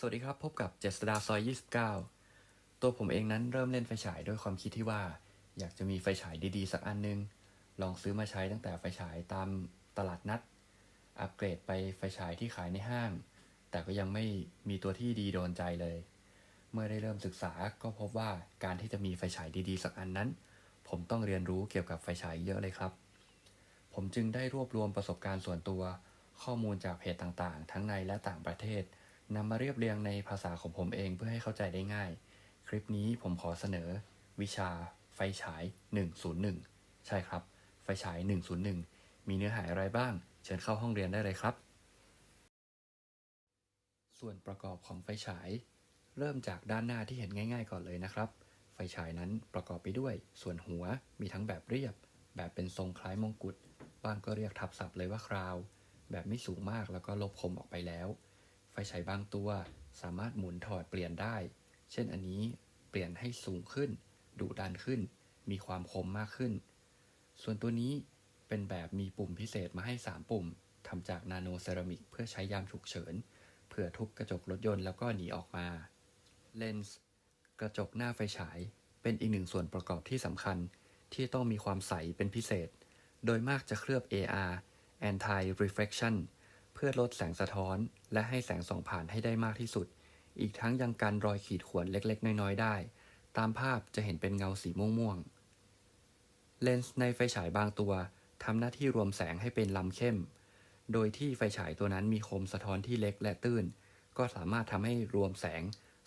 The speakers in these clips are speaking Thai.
สวัสดีครับ พบกับเจษดาซอย 29 ตัวผมเองนั้นเริ่มเล่นไฟฉายด้วยความคิดที่ว่า อยากจะมีไฟฉายดีๆ สักอันนึง ลองซื้อมาใช้ตั้งแต่ไฟฉายตามตลาดนัด อัปเกรดไปไฟฉายที่ขายในห้าง แต่ก็ยังไม่มีตัวที่ดีโดนใจเลย เมื่อได้เริ่มศึกษาก็พบว่าการที่จะมีไฟฉายดีๆ สักอันนั้น ผมต้องเรียนรู้เกี่ยวกับไฟฉายเยอะเลยครับ ผมจึงได้รวบรวมประสบการณ์ส่วนตัว ข้อมูลจากเพจต่างๆ ทั้งในและต่างประเทศ นำมาเรียบเรียงในภาษาของผมเองเพื่อให้เข้าใจได้ง่าย คลิปนี้ผมขอเสนอ วิชาไฟฉาย 101 ใช่ครับ ไฟฉาย 101 มีเนื้อหาอะไรบ้าง เชิญเข้าห้องเรียนได้เลยครับ ส่วนประกอบของไฟฉาย เริ่มจากด้านหน้าที่เห็นง่าย ๆ ก่อนเลยนะครับ ไฟฉายนั้นประกอบไปด้วย ส่วนหัวมีทั้งแบบเรียบ แบบเป็นทรงคล้ายมงกุฎบางก็เรียกทับศัพท์เลยว่าคราว แบบไม่สูงมากแล้วก็ลบคมออกไปแล้ว ฟฉายบางตัวสามารถหมุนถอดเปลี่ยนได้ เช่นอันนี้เปลี่ยนให้สูงขึ้น ดุดันขึ้น มีความคมมากขึ้น ส่วนตัวนี้เป็นแบบมีปุ่มพิเศษมาให้ 3 ปุ่มทำจากนาโนเซรามิกเพื่อใช้ยามฉุกเฉินเผื่อทุบกระจกรถยนต์แล้วก็หนีออกมา เลนส์กระจกหน้าไฟฉาย เป็นอีกหนึ่งส่วนประกอบที่สำคัญ ที่ต้องมีความใสเป็นพิเศษ โดยมากจะเคลือบ AR Anti Reflection เพื่อลดแสงสะท้อน และให้แสงส่องผ่านให้ได้มากที่สุด อีกทั้งยังกันรอยขีดข่วนเล็กๆ น้อยๆ ได้ ตามภาพจะเห็นเป็นเงาสีม่วงๆ เลนส์ในไฟฉายบางตัวทำหน้าที่รวมแสงให้เป็นลำเข้ม โดยที่ไฟฉายตัวนั้นมีคมสะท้อนที่เล็กและตื้น ก็สามารถทำให้รวมแสง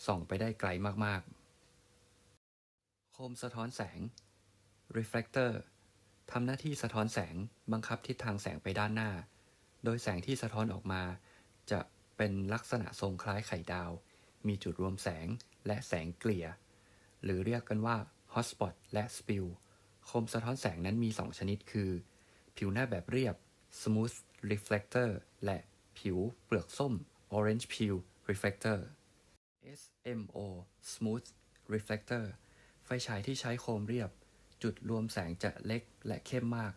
ส่องไปได้ไกลมากๆโคมสะท้อนแสง reflector ทำหน้าที่สะท้อนแสงบังคับทิศทางแสงไปด้านหน้า โดยแสงที่สะท้อนออกมา จะเป็นลักษณะทรงคล้ายไข่ดาว มีจุดรวมแสงและแสงเกลี่ย หรือเรียกกันว่า hotspot และ spill โคมสะท้อนแสงนั้นมี 2 ชนิดคือ ผิวหน้าแบบเรียบ smooth reflector และผิวเปลือกส้ม orange peel reflector SMO smooth reflector ไฟฉายที่ใช้โคมเรียบ จุดรวมแสงจะเล็กและเข้มมาก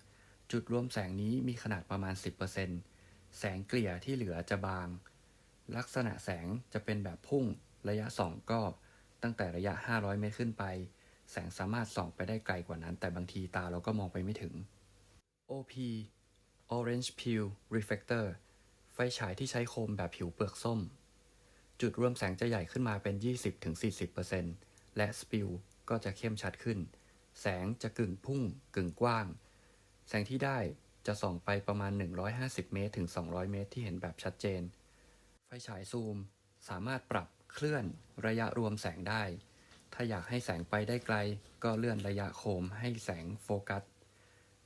จุดรวมแสงนี้มีขนาดประมาณ 10% แสงเกลี่ยที่เหลือจะบาง ลักษณะแสงจะเป็นแบบพุ่งระยะส่องก็ตั้งแต่ระยะ 500 เมตรขึ้นไป แสงสามารถส่องไปได้ไกลกว่านั้น แต่บางทีตาเราก็มองไปไม่ถึง OP Orange Peel Reflector ไฟฉายที่ใช้โคมแบบผิวเปลือกส้ม จุดรวมแสงจะใหญ่ขึ้นมาเป็น 20-40%และ Spill ก็จะเข้มชัดขึ้น แสงจะกึ่งพุ่งกึ่งกว้าง แสงที่ได้ จะส่องไปประมาณ 150 เมตรถึง 200 เมตรที่เห็นแบบชัดเจน ไฟฉายซูม สามารถปรับเคลื่อนระยะรวมแสงได้ ถ้าอยากให้แสงไปได้ไกล ก็เลื่อนระยะโคมให้แสงโฟกัส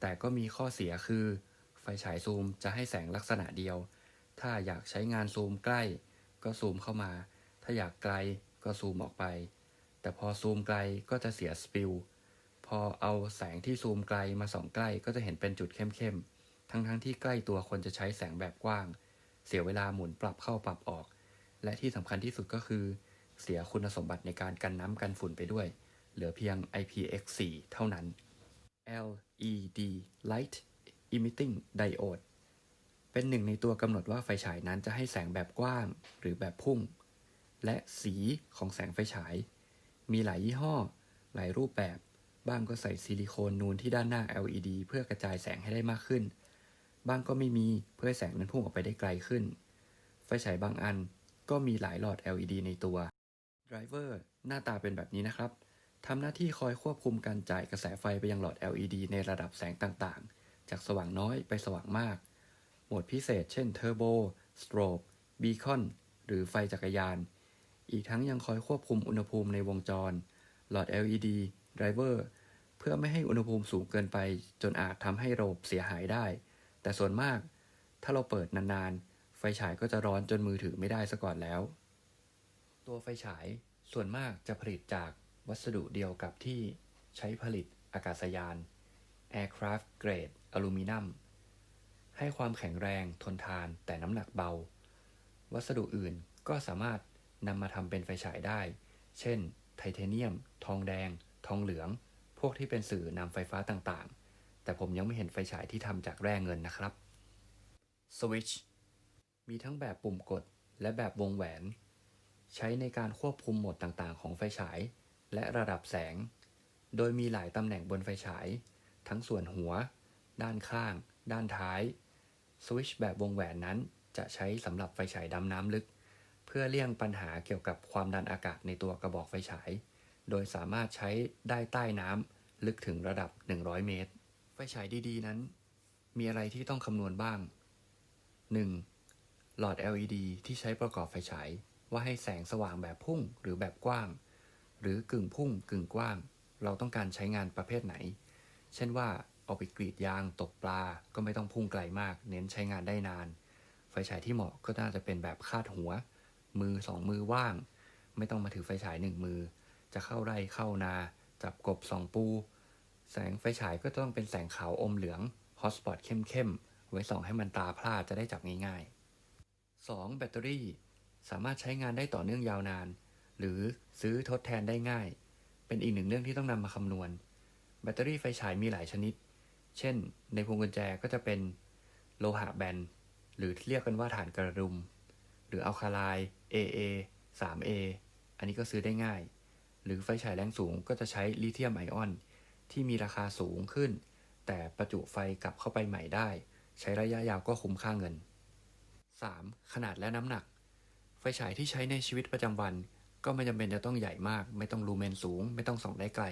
แต่ก็มีข้อเสียคือ ไฟฉายซูมจะให้แสงลักษณะเดียว ถ้าอยากใช้งานซูมใกล้ ก็ซูมเข้ามา ถ้าอยากไกลก็ซูมออกไป แต่พอซูมไกลก็จะเสียสปิล พอเอาแสงที่ซูมไกลมาส่องใกล้ก็จะเห็นเป็นจุดเข้มๆ ทั้งๆที่ใกล้ตัวคนจะใช้แสงแบบกว้าง เสียเวลาหมุนปรับเข้าปรับออก และที่สำคัญที่สุดก็คือ เสียคุณสมบัติในการกันน้ำกันฝุ่นไปด้วย เหลือเพียง IPX4 เท่านั้น LED Light Emitting Diode เป็นหนึ่งในตัวกำหนดว่าไฟฉายนั้นจะให้แสงแบบกว้างหรือแบบพุ่ง และสีของแสงไฟฉาย มีหลายยี่ห้อ หลายรูปแบบ บ้างก็ใส่ซิลิโคนนูนที่ด้านหน้า LED เพื่อกระจายแสงให้ได้มากขึ้น บ้างก็ไม่มีเพื่อให้แสงนั้นพุ่งออกไปได้ไกลขึ้น ไฟฉายบางอันก็มีหลายหลอด LED ในตัวไดรเวอร์หน้าตาเป็นแบบนี้นะครับทำหน้าที่คอยควบคุมการจ่ายกระแสไฟไปยังหลอด LED ในระดับแสงต่างๆ จากสว่างน้อยไปสว่างมาก โหมดพิเศษ เช่นเทอร์โบสโตรบบีคอนหรือไฟจักรยาน อีกทั้งยังคอยควบคุมอุณหภูมิในวงจร หลอด LED ไดรเวอร์เพื่อไม่ให้อุณหภูมิสูงเกินไป จนอาจทำให้ระบบเสียหายได้ แต่ส่วนมาก ถ้าเราเปิดนานๆ ไฟฉายก็จะร้อนจนมือถือไม่ได้ซะก่อนแล้ว ตัวไฟฉายส่วนมากจะผลิตจากวัสดุเดียวกับที่ใช้ผลิตอากาศยาน Aircraft Grade อลูมิเนียมให้ความแข็งแรงทนทานแต่น้ำหนักเบา วัสดุอื่นก็สามารถนำมาทำเป็นไฟฉายได้ เช่น ไทเทเนียม ทองแดง ทองเหลือง พวกที่เป็นสื่อนำไฟฟ้าต่างๆ แต่ผมยังไม่เห็นไฟฉายที่ทำจากแร่เงินนะครับ Switch มีทั้งแบบปุ่มกดและแบบวงแหวน ใช้ในการควบคุมโหมดต่างๆ ของไฟฉาย และระดับแสง โดยมีหลายตำแหน่งบนไฟฉาย ทั้งส่วนหัว ด้านข้าง ด้านท้าย สวิตช์แบบวงแหวนนั้นจะใช้สำหรับไฟฉายดำน้ำลึก เพื่อเลี่ยงปัญหาเกี่ยวกับความดันอากาศในตัวกระบอกไฟฉาย โดยสามารถใช้ได้ใต้น้ำลึกถึงระดับ 100 เมตร ไฟฉายดีๆนั้น มีอะไรที่ต้องคำนวณบ้าง 1. หลอด LED ที่ใช้ประกอบไฟฉายว่าให้แสงสว่างแบบพุ่งหรือแบบกว้าง หรือกึ่งพุ่งกึ่งกว้าง เราต้องการใช้งานประเภทไหน เช่นว่าเอาไปกรีดยางตกปลาก็ไม่ต้องพุ่งไกลมาก เน้นใช้งานได้นาน ไฟฉายที่เหมาะก็น่าจะเป็นแบบคาดหัว มือสองมือว่าง ไม่ต้องมาถือไฟฉายหนึ่งมือ จะเข้าไร่เข้านา จับกบสองปู แสงไฟฉายก็ต้องเป็นแสงขาวอมเหลืองฮอตสปอตเข้มๆ ไว้ส่องให้มันตาพลาดจะได้จับง่ายๆ 2. แบตเตอรี่ สามารถใช้งานได้ต่อเนื่องยาวนาน หรือซื้อทดแทนได้ง่าย เป็นอีกหนึ่งเรื่องที่ต้องนำมาคำนวณ แบตเตอรี่ไฟฉายมีหลายชนิด เช่น ในพวงกุญแจก็จะเป็นโลหะแบน หรือเรียกกันว่าฐานกระดุม หรืออัลคาไลน์ AA 3A อันนี้ก็ซื้อได้ง่าย หรือไฟฉายแรงสูงก็จะใช้ลิเธียมไอออน ที่มีราคาสูงขึ้น แต่ประจุไฟกลับเข้าไปใหม่ได้ ใช้ระยะยาวก็คุ้มค่าเงิน 3. ขนาดและน้ำหนัก ไฟฉายที่ใช้ในชีวิตประจำวัน ก็ไม่จำเป็นจะต้องใหญ่มาก ไม่ต้องลูเมนสูง ไม่ต้องส่องได้ไกล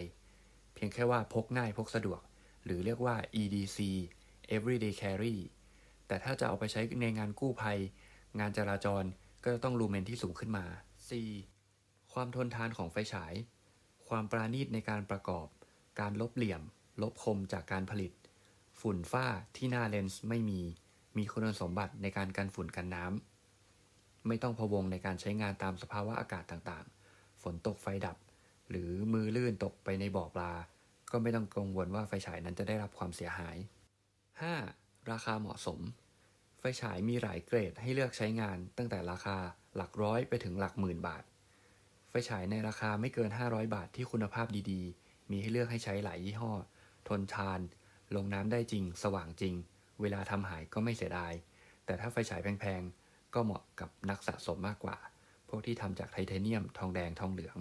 เพียงแค่ว่าพกง่ายพกสะดวก หรือเรียกว่า EDC everyday carry แต่ถ้าจะเอาไปใช้ในงานกู้ภัย งานจราจรก็จะต้องลูเมนที่สูงขึ้นมา 4. ความทนทานของไฟฉาย ความปราณีตในการประกอบ การลบเหลี่ยม ลบคมจากการผลิต ฝุ่นฝ้าที่หน้าเลนส์ไม่มี มีคุณสมบัติในการกันฝุ่นกันน้ำ ไม่ต้องพะวงในการใช้งานตามสภาวะอากาศต่างๆ ฝนตกไฟดับ หรือมือลื่นตกไปในบ่อปลา ก็ไม่ต้องกังวลว่าไฟฉายนั้นจะได้รับความเสียหาย 5. ราคาเหมาะสม ไฟฉายมีหลายเกรดให้เลือกใช้งานตั้งแต่ราคาหลักร้อยไปถึงหลักหมื่นบาท ฟฉายในราคาไม่เกิน 500 บาทที่คุณภาพดีๆ มีให้เลือกให้ใช้หลายยี่ห้อ ทนทาน ลงน้ำได้จริง สว่างจริง เวลาทำหายก็ไม่เสียดาย แต่ถ้าไฟฉายแพงๆ ก็เหมาะกับนักสะสมมากกว่า พวกที่ทำจากไทเทเนียม ทองแดง ทองเหลือง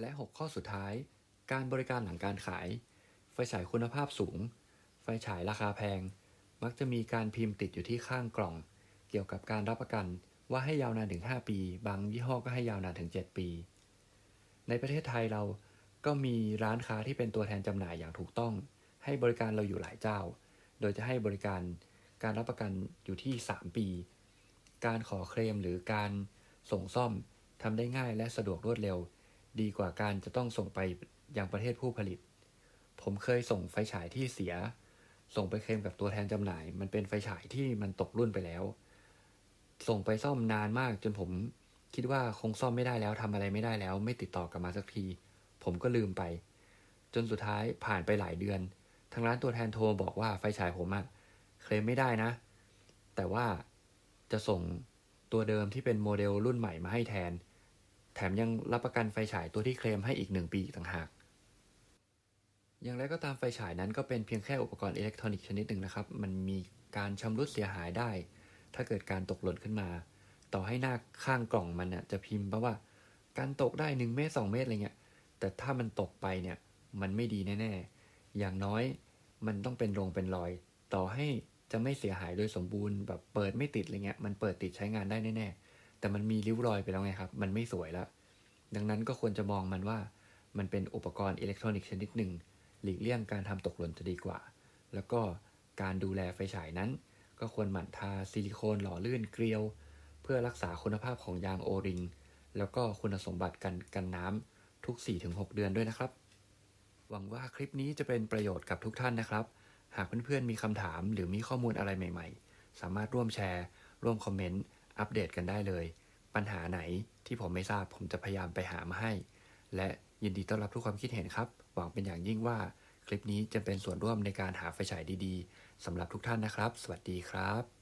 และ 6 ข้อสุดท้าย การบริการหลังการขาย ไฟฉายคุณภาพสูง ไฟฉายราคาแพง มักจะมีการพิมพ์ติดอยู่ที่ข้างกล่อง เกี่ยวกับการรับประกัน ว่าให้ยาวนานถึง 5 ปี บางยี่ห้อก็ให้ยาวนานถึง 7 ปี ในประเทศไทยเราก็มีร้านค้าที่เป็นตัวแทนจำหน่ายอย่างถูกต้อง ให้บริการเราอยู่หลายเจ้า โดยจะให้บริการการรับประกันอยู่ที่ 3 ปี การขอเคลมหรือการส่งซ่อมทำได้ง่ายและสะดวกรวดเร็ว ดีกว่าการจะต้องส่งไปยังประเทศผู้ผลิต ผมเคยส่งไฟฉายที่เสีย ส่งไปเคลมกับตัวแทนจำหน่าย มันเป็นไฟฉายที่มันตกรุ่นไปแล้ว ส่งไปซ่อมนานมากจนผมคิดว่าคงซ่อมไม่ได้แล้วทำอะไรไม่ได้แล้ว ไม่ติดต่อกลับมาสักที ผมก็ลืมไป จนสุดท้ายผ่านไปหลายเดือน ทางร้านตัวแทนโทรบอกว่าไฟฉายผมอะเคลมไม่ได้นะ แต่ว่าจะส่งตัวเดิมที่เป็นโมเดลรุ่นใหม่มาให้แทน แถมยังรับประกันไฟฉายตัวที่เคลมให้อีกหนึ่งปีต่างหาก อย่างไรก็ตามไฟฉายนั้นก็เป็นเพียงแค่อุปกรณ์อิเล็กทรอนิกส์ชนิดหนึ่งนะครับ มันมีการชำรุดเสียหายได้ ถ้าเกิดการตกหล่นขึ้นมา ต่อให้หน้าข้างกล่องมันน่ะจะพิมพ์ว่าการตกได้หนึ่งเมตรสองเมตรอะไรเงี้ย แต่ถ้ามันตกไปเนี่ยมันไม่ดีแน่ๆ อย่างน้อยมันต้องเป็นรงเป็นรอย ต่อให้จะไม่เสียหายโดยสมบูรณ์แบบเปิดไม่ติดอะไรเงี้ย มันเปิดติดใช้งานได้แน่ๆ แต่มันมีริ้วรอยไปแล้วไงครับ มันไม่สวยแล้วดังนั้นก็ควรจะมองมันว่ามันเป็นอุปกรณ์อิเล็กทรอนิกส์ชนิดหนึ่ง หลีกเลี่ยงการทำตกหล่นจะดีกว่า แล้วก็การดูแลไฟฉายนั้น ก็ควรหมั่นทาซิลิโคนหล่อลื่นเกลียว เพื่อรักษาคุณภาพของยางโอริง แล้วก็คุณสมบัติกันกันน้ำทุก 4-6 เดือนด้วยนะครับ หวังว่าคลิปนี้จะเป็นประโยชน์กับทุกท่านนะครับ หากเพื่อนๆมีคำถามหรือมีข้อมูลอะไรใหม่ ๆ สามารถร่วมแชร์ ร่วมคอมเมนต์ อัปเดตกันได้เลย ปัญหาไหนที่ผมไม่ทราบผมจะพยายามไปหามาให้ และยินดีต้อนรับทุกความคิดเห็นครับ หวังเป็นอย่างยิ่งว่าคลิปนี้จะเป็นส่วนร่วมในการหาไฟฉายดีๆ สำหรับทุกท่านนะครับ สวัสดีครับ